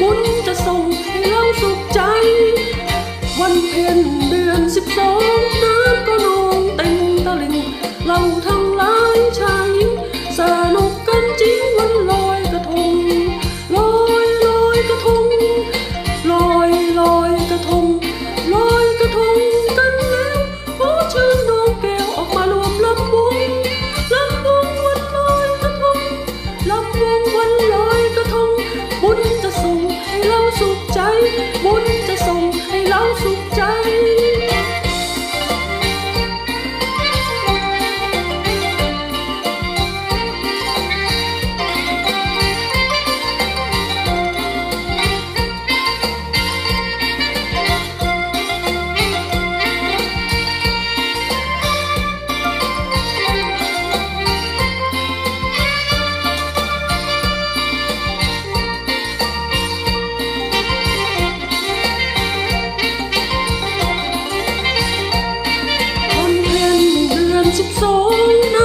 บุญจะส่งให้เราสุขใจ วันเพ็ญเดือนสิบสอง สูงน